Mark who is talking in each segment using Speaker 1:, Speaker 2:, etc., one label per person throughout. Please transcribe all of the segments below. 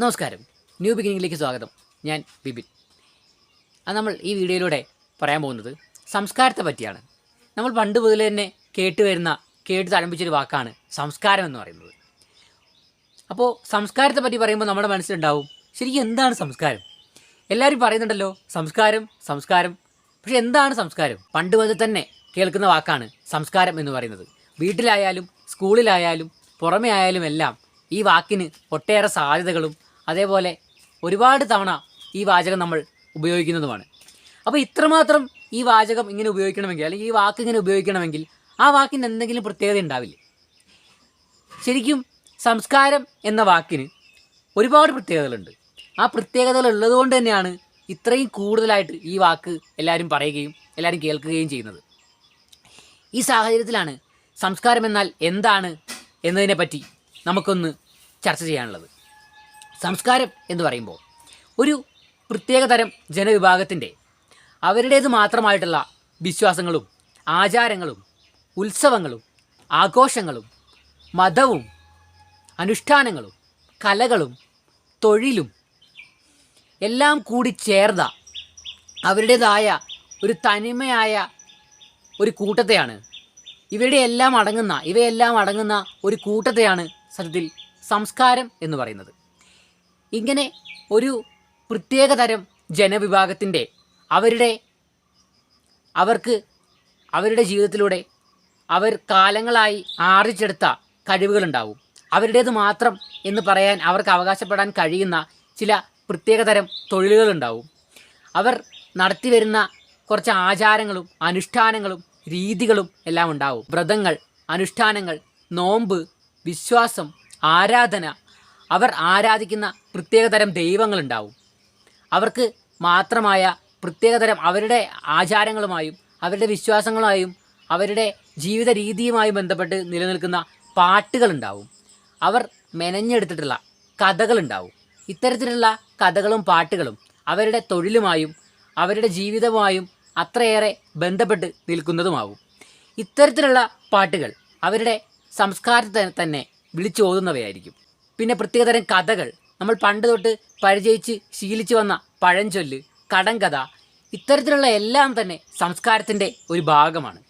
Speaker 1: നമസ്കാരം. ന്യൂ ബിഗിനിങ്ങിലേക്ക് സ്വാഗതം. ഞാൻ ബിബിൻ. അത് നമ്മൾ ഈ വീഡിയോയിലൂടെ പറയാൻ പോകുന്നത് സംസ്കാരത്തെ പറ്റിയാണ്. നമ്മൾ പണ്ട് മുതൽ തന്നെ കേട്ട് വരുന്ന കേട്ട് തഴമ്പിച്ചൊരു വാക്കാണ് സംസ്കാരം എന്ന് പറയുന്നത്. അപ്പോൾ സംസ്കാരത്തെ പറ്റി പറയുമ്പോൾ നമ്മുടെ മനസ്സിലുണ്ടാവും ശരിക്കും എന്താണ് സംസ്കാരം? എല്ലാവരും പറയുന്നുണ്ടല്ലോ സംസ്കാരം സംസ്കാരം. പക്ഷേ എന്താണ് സംസ്കാരം? പണ്ട് മുതൽ തന്നെ കേൾക്കുന്ന വാക്കാണ് സംസ്കാരം എന്ന് പറയുന്നത്. വീട്ടിലായാലും സ്കൂളിലായാലും പുറമെ ആയാലും എല്ലാം ഈ വാക്കിന് ഒട്ടേറെ സാധ്യതകളും അതേപോലെ ഒരുപാട് തവണ ഈ വാചകം നമ്മൾ ഉപയോഗിക്കുന്നതുമാണ്. അപ്പോൾ ഇത്രമാത്രം ഈ വാചകം ഇങ്ങനെ ഉപയോഗിക്കണമെങ്കിൽ അല്ലെങ്കിൽ ഈ വാക്ക് ഇങ്ങനെ ഉപയോഗിക്കണമെങ്കിൽ ആ വാക്കിന് എന്തെങ്കിലും പ്രത്യേകത ഉണ്ടാവില്ലേ? ശരിക്കും സംസ്കാരം എന്ന വാക്കിന് ഒരുപാട് പ്രത്യേകതകളുണ്ട്. ആ പ്രത്യേകതകൾ ഉള്ളതുകൊണ്ട് തന്നെയാണ് ഇത്രയും കൂടുതലായിട്ട് ഈ വാക്ക് എല്ലാവരും പറയുകയും എല്ലാവരും കേൾക്കുകയും ചെയ്യുന്നത്. ഈ സാഹചര്യത്തിലാണ് സംസ്കാരം എന്നാൽ എന്താണ് എന്നതിനെപ്പറ്റി നമുക്കൊന്ന് ചർച്ച ചെയ്യാനുള്ളത്. സംസ്കാരം എന്ന് പറയുമ്പോൾ ഒരു പ്രത്യേകതരം ജനവിഭാഗത്തിന്റെ അവരുടേത് മാത്രമായിട്ടുള്ള വിശ്വാസങ്ങളും ആചാരങ്ങളും ഉത്സവങ്ങളും ആഘോഷങ്ങളും മതവും അനുഷ്ഠാനങ്ങളും കലകളും തൊഴിലും എല്ലാം കൂടി ചേർന്ന അവരുടേതായ ഒരു തനിമയായ ഒരു കൂട്ടത്തെയാണ് ഇവരുടെ എല്ലാം അടങ്ങുന്ന ഇവയെല്ലാം അടങ്ങുന്ന ഒരു കൂട്ടത്തെയാണ് സത്യത്തിൽ സംസ്കാരം എന്ന് പറയുന്നത്. ഇങ്ങനെ ഒരു പ്രത്യേകതരം ജനവിഭാഗത്തിന്റെ അവരുടെ അവർക്ക് അവരുടെ ജീവിതത്തിലൂടെ അവർ കാലങ്ങളായി ആർജിച്ചെടുത്ത കഴിവുകളുണ്ടാവും. അവരുടേത് മാത്രം എന്ന് പറയാൻ അവർക്ക് അവകാശപ്പെടാൻ കഴിയുന്ന ചില പ്രത്യേകതരം തൊഴിലുകളുണ്ടാവും. അവർ നടത്തി വരുന്ന കുറച്ച് ആചാരങ്ങളും അനുഷ്ഠാനങ്ങളും രീതികളും എല്ലാം ഉണ്ടാവും. വ്രതങ്ങൾ അനുഷ്ഠാനങ്ങൾ നോമ്പ് വിശ്വാസം ആരാധന അവർ ആരാധിക്കുന്ന പ്രത്യേകതരം ദൈവങ്ങളുണ്ടാവും. അവർക്ക് മാത്രമായ പ്രത്യേകതരം അവരുടെ ആചാരങ്ങളുമായും അവരുടെ വിശ്വാസങ്ങളുമായും അവരുടെ ജീവിത രീതിയുമായി ബന്ധപ്പെട്ട് നിലനിൽക്കുന്ന പാട്ടുകളുണ്ടാവും. അവർ മെനഞ്ഞെടുത്തിട്ടുള്ള കഥകളുണ്ടാവും. ഇത്തരത്തിലുള്ള കഥകളും പാട്ടുകളും അവരുടെ തൊഴിലുമായും അവരുടെ ജീവിതവുമായും അത്രയേറെ ബന്ധപ്പെട്ട് നിൽക്കുന്നതുമാവും. ഇത്തരത്തിലുള്ള പാട്ടുകൾ അവരുടെ സംസ്കാരത്തെ തന്നെ വിളിച്ചോതുന്നവയായിരിക്കും. പിന്നെ പ്രത്യേകതരം കഥകൾ. നമ്മൾ പണ്ട് തൊട്ട് പരിചയിച്ച് ശീലിച്ചു വന്ന പഴഞ്ചൊല്ല് കടങ്കഥ ഇത്തരത്തിലുള്ള എല്ലാം തന്നെ സംസ്കാരത്തിന്റെ ഒരു ഭാഗമാണ്.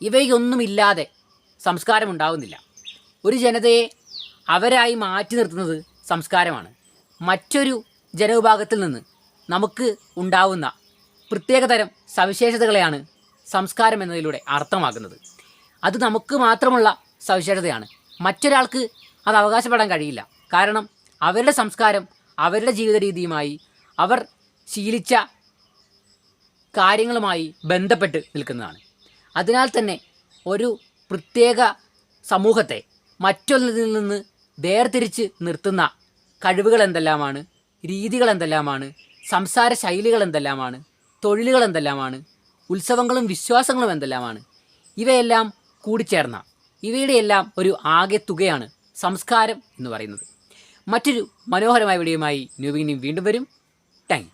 Speaker 1: ഇവയൊന്നുമില്ലാതെ സംസ്കാരം ഉണ്ടാവുന്നില്ല ഒരു ജനതയെ അവരായി മാറ്റി നിർത്തുന്നത് സംസ്കാരമാണ്. മറ്റൊരു ജനവിഭാഗത്തിൽ നിന്ന് നമുക്ക് ഉണ്ടാവുന്ന പ്രത്യേകതരം സവിശേഷതകളെയാണ് സംസ്കാരം എന്നതിലൂടെ അർത്ഥമാക്കുന്നത്. അത് നമുക്ക് മാത്രമുള്ള സവിശേഷതയാണ്. മറ്റൊരാൾക്ക് അത് അവകാശപ്പെടാൻ കഴിയില്ല. കാരണം അവരുടെ സംസ്കാരം അവരുടെ ജീവിത രീതിയുമായി അവർ ശീലിച്ച കാര്യങ്ങളുമായി ബന്ധപ്പെട്ട് നിൽക്കുന്നതാണ്. അതിനാൽ തന്നെ ഒരു പ്രത്യേക സമൂഹത്തെ മറ്റൊന്നിൽ നിന്ന് വേർതിരിച്ച് നിർത്തുന്ന കഴിവുകൾ എന്തെല്ലാമാണ് രീതികൾ എന്തെല്ലാമാണ് സംസാര ശൈലികൾ എന്തെല്ലാമാണ് തൊഴിലുകൾ എന്തെല്ലാമാണ് ഉത്സവങ്ങളും വിശ്വാസങ്ങളും എന്തെല്ലാമാണ് ഇവയെല്ലാം കൂടിച്ചേർന്ന ഇവയുടെയെല്ലാം ഒരു ആകെ തുകയാണ് സംസ്കാരം എന്ന് പറയുന്നത്. മറ്റൊരു മനോഹരമായ വീഡിയോയുമായി ന്യൂ വീണ്ടും വരും. താങ്ക്